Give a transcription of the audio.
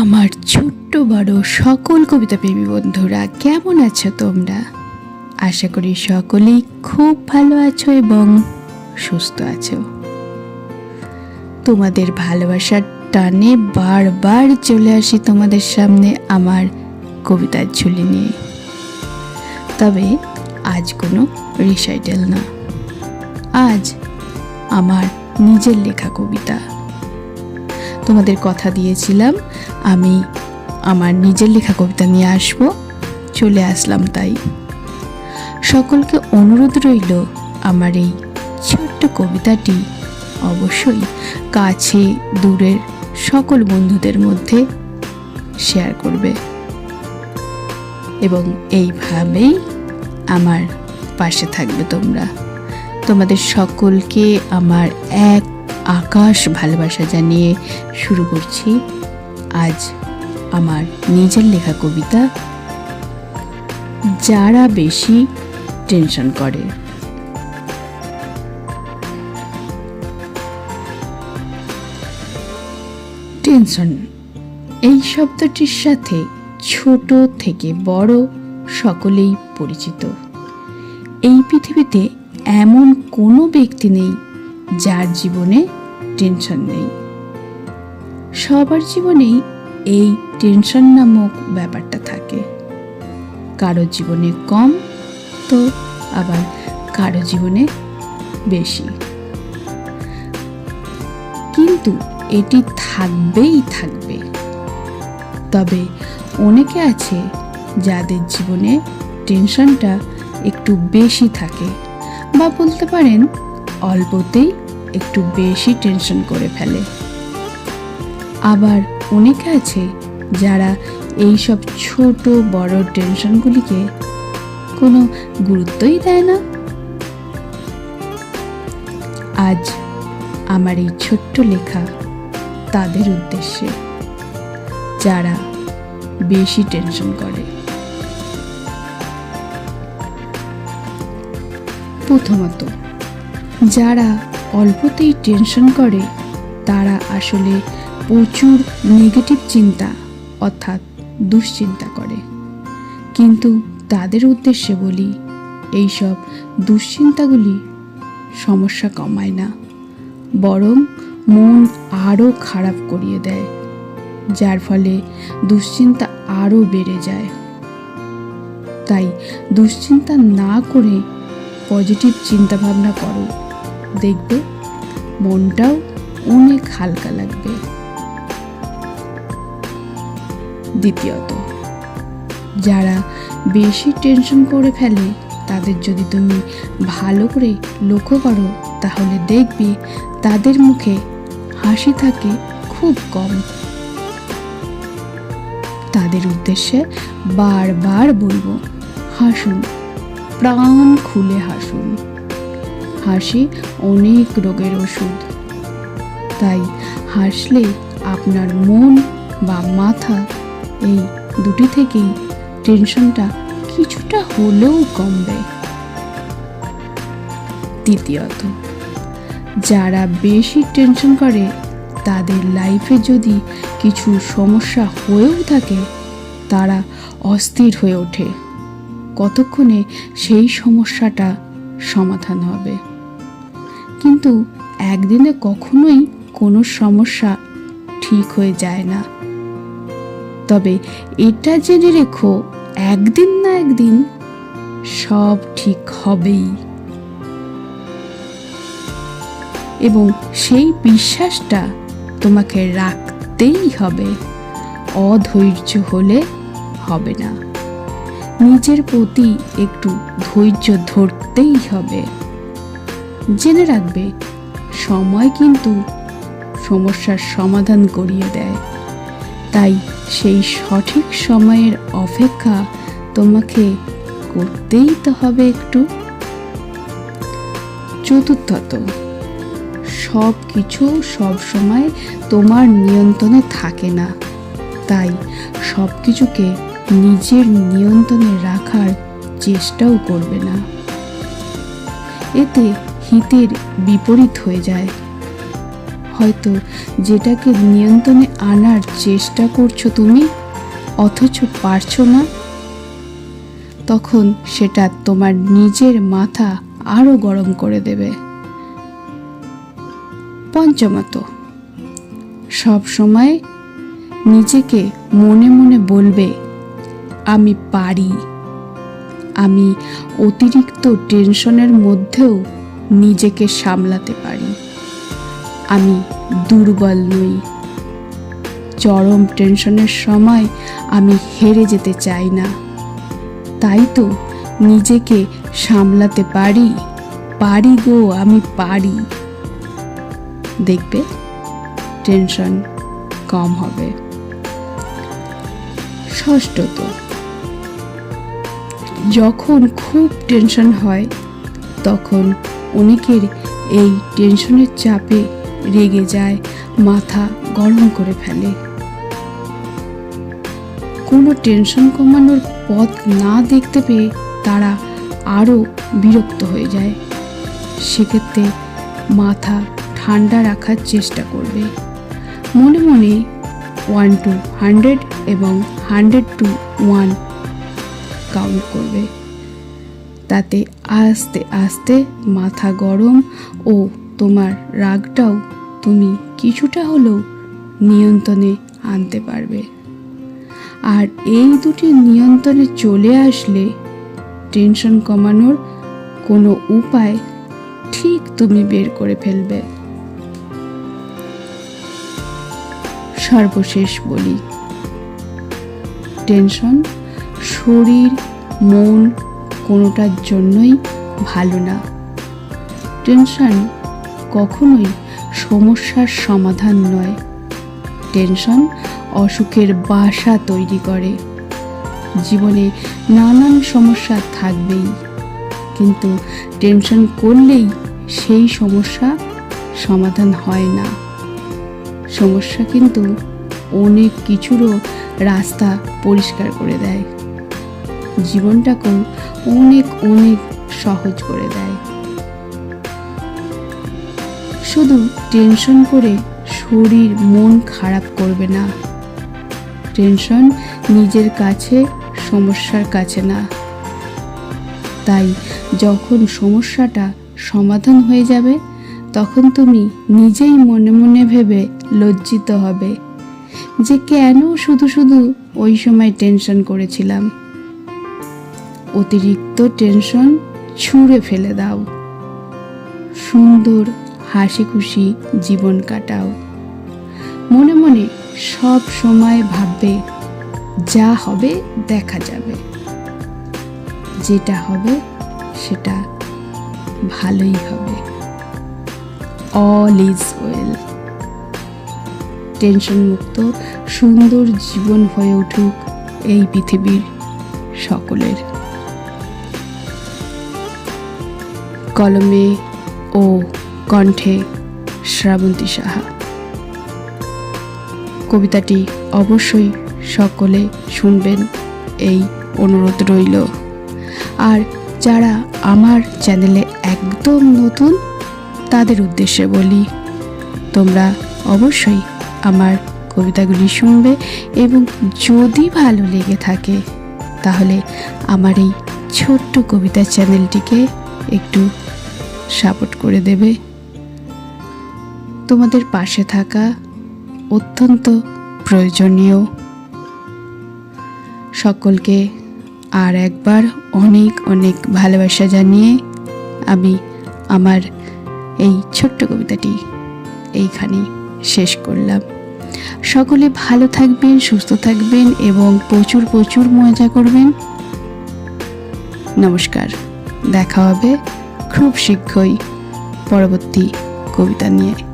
আমার ছোট্ট বড় সকল কবিতা প্রেমী বন্ধুরা, কেমন আছো তোমরা? আশা করি সকলেই খুব ভালো আছো এবং সুস্থ আছো। তোমাদের ভালোবাসার টানে বারবার চলে আসি তোমাদের সামনে আমার কবিতার ঝুলি নিয়ে। তবে আজ কোনো রিসাইটেল না। আজ আমার নিজের লেখা কবিতা। তোমাদের কথা দিয়েছিলাম, আমি আমার নিজের লেখা কবিতা নিয়ে আসব। চলে আসলাম তাই। সকলকে অনুরোধ রইল, আমার এই ছোট্ট কবিতাটি অবশ্যই কাছে দূরের সকল বন্ধুদের মধ্যে শেয়ার করবে। এবং এইভাবেই আমার পাশে থাকবে তোমরা। তোমাদের সকলকে আমার এক আকাশ ভালোবাসা জানিয়ে শুরু করছি আজ আমার নিজের লেখা কবিতা। যারা বেশি টেনশন করে। টেনশন, এই শব্দটির সাথে ছোট থেকে বড় সকলেই পরিচিত। এই পৃথিবীতে এমন কোনো ব্যক্তি নেই যার জীবনে টেনশন নেই। সবার জীবনেই এই টেনশন নামক ব্যাপারটা থাকে। কারও জীবনে কম তো আবার কারও জীবনে বেশি। কিন্তু এটি থাকবেই থাকবে। তবে অনেকে আছে যাদের জীবনে টেনশনটা একটু বেশি থাকে বা বলতে পারেন অল্পতেই একটু বেশি টেনশন করে ফেলে। আবার অনেকে আছে যারা এই সব ছোট বড় টেনশনগুলিকে কোনো গুরুত্বই দেয় না। আজ আমার এই ছোট্ট লেখা তাদের উদ্দেশ্যে, যারা বেশি টেনশন করে। প্রথমত যারা অল্পতেই টেনশন করে, তারা আসলে প্রচুর নেগেটিভ চিন্তা অর্থাৎ দুশ্চিন্তা করে। কিন্তু তাদের উদ্দেশ্যে বলি, এইসব দুশ্চিন্তাগুলি সমস্যা কমায় না, বরং মন আরও খারাপ করিয়ে দেয়, যার ফলে দুশ্চিন্তা আরও বেড়ে যায়। তাই দুশ্চিন্তা না করে পজিটিভ চিন্তাভাবনা করো। দেখবে মনটাও অনেক হালকা লাগবে। দ্বিতীয়ত, যারা বেশি টেনশন করে ফেলে, তাদের যদি তুমি ভালো করে লক্ষ্য করো, তাহলে দেখবে তাদের মুখে হাসি থাকে খুব কম। তাদের উদ্দেশ্যে বারবার বলব, হাসুন, প্রাণ খুলে হাসুন। হাসি অনেক রোগের ওষুধ। তাই হাসলে আপনার মন বা মাথা এই দুটি থেকেই টেনশনটা কিছুটা হলেও কমবে। তৃতীয়ত, যারা বেশি টেনশন করে, তাদের লাইফে যদি কিছু সমস্যা হয়েও থাকে, তারা অস্থির হয়ে ওঠে। কতক্ষণে সেই সমস্যাটা সমাধান হবে। কিন্তু একদিনে কখনোই কোনো সমস্যা ঠিক হয়ে যায় না। তবে এটা জেনে রেখো, একদিন না একদিন সব ঠিক হবেই। এবং সেই বিশ্বাসটা তোমাকে রাখতেই হবে, অধৈর্য হলে হবে না। নিজের প্রতি একটু ধৈর্য ধরতেই হবে। জেনে রাখবে, সময় কিন্তু সমস্যার সমাধান করিয়ে দেয়। তাই সেই সঠিক সময়ের অপেক্ষা তোমাকে করতেই তো হবে একটু। চতুর্থত সব কিছু সব সময় তোমার নিয়ন্ত্রণে থাকে না। তাই সব কিছুকে নিজের নিয়ন্ত্রণে রাখার চেষ্টাও করবে না। এতে হিতের বিপরীত হয়ে যায়। হয়তো যেটাকে নিয়ন্ত্রণে আনার চেষ্টা করছ তুমি, অথচ পারছ না, তখন সেটা তোমার নিজের মাথা আরও গরম করে দেবে। পঞ্চমত সব সময় নিজেকে মনে মনে বলবে আমি পারি। আমি অতিরিক্ত টেনশনের মধ্যেও নিজেকে সামলাতে পারি। আমি দুর্বল নই। চরম টেনশনের সময় আমি হেরে যেতে চাই না। তাই তো নিজেকে সামলাতে পারি। পারি গো, আমি পারি। দেখবে, টেনশন কম হবে। ষষ্ঠত যখন খুব টেনশন হয়, তখন অনেকের এই টেনশনের চাপে রেগে যায়, মাথা গরম করে ফেলে। কোনো টেনশন কমানোর পথ না দেখতে পেয়ে তারা আরও বিরক্ত হয়ে যায়। সেক্ষেত্রে মাথা ঠান্ডা রাখার চেষ্টা করবে। মনে মনে ওয়ান টু হান্ড্রেড এবং হান্ড্রেড টু ওয়ান কাউন্ট করবে। তাতে আস্তে আস্তে মাথা গরম ও তোমার রাগটাও তুমি কিছুটা হলেও নিয়ন্ত্রণে আনতে পারবে। আর এই দুটি নিয়ন্ত্রণে চলে আসলে টেনশন কমানোর কোনো উপায় ঠিক তুমি বের করে ফেলবে। সর্বশেষ বলি, টেনশন শরীর, মন কোনোটার জন্যই ভালো না। টেনশন কখনোই সমস্যার সমাধান নয়। টেনশন অসুখের বাসা তৈরি করে। জীবনে নানান সমস্যা থাকবেই। কিন্তু টেনশন করলেই সেই সমস্যা সমাধান হয় না। সমস্যা কিন্তু অনেক কিছুরও রাস্তা পরিষ্কার করে দেয়। জীবনটাকেও অনেক অনেক সহজ করে দেয়। শুধু টেনশন করে শরীর, মন খারাপ করবে না। টেনশন নিজের কাছে, সমস্যার কাছে না। তাই যখন সমস্যাটা সমাধান হয়ে যাবে, তখন তুমি নিজেই মনে মনে ভেবে লজ্জিত হবে যে কেন শুধু শুধু ওই সময় টেনশন করেছিলাম। অতিরিক্ত টেনশন ছুঁড়ে ফেলে দাও। সুন্দর হাসি খুশি জীবন কাটাও। মনে মনে সব সময় ভাববে, যা হবে দেখা যাবে। যেটা হবে সেটা ভালোই হবে। অল ইজ ওয়েল টেনশন মুক্ত সুন্দর জীবন হয়ে উঠুক এই পৃথিবীর সকলের। কলমে ও কণ্ঠে শ্রাবন্তী সাহা। কবিতাটি অবশ্যই সকলে শুনবেন, এই অনুরোধ রইল। আর যারা আমার চ্যানেলে একদম নতুন, তাদের উদ্দেশ্যে বলি, তোমরা অবশ্যই আমার কবিতাগুলি শুনবে এবং যদি ভালো লেগে থাকে, তাহলে আমার এই ছোট্ট কবিতা চ্যানেলটিকে একটু সাপোর্ট করে দেবে। তোমাদের পাশে থাকা অত্যন্ত প্রয়োজনীয়। সকলকে আর একবার অনেক অনেক ভালোবাসা জানিয়ে আমি আমার এই ছোট্ট কবিতাটি এইখানেই শেষ করলাম। সকলে ভালো থাকবেন, সুস্থ থাকবেন এবং প্রচুর প্রচুর মজা করবেন। নমস্কার, দেখা হবে খুব শীঘ্রই পরবর্তী কবিতা নিয়ে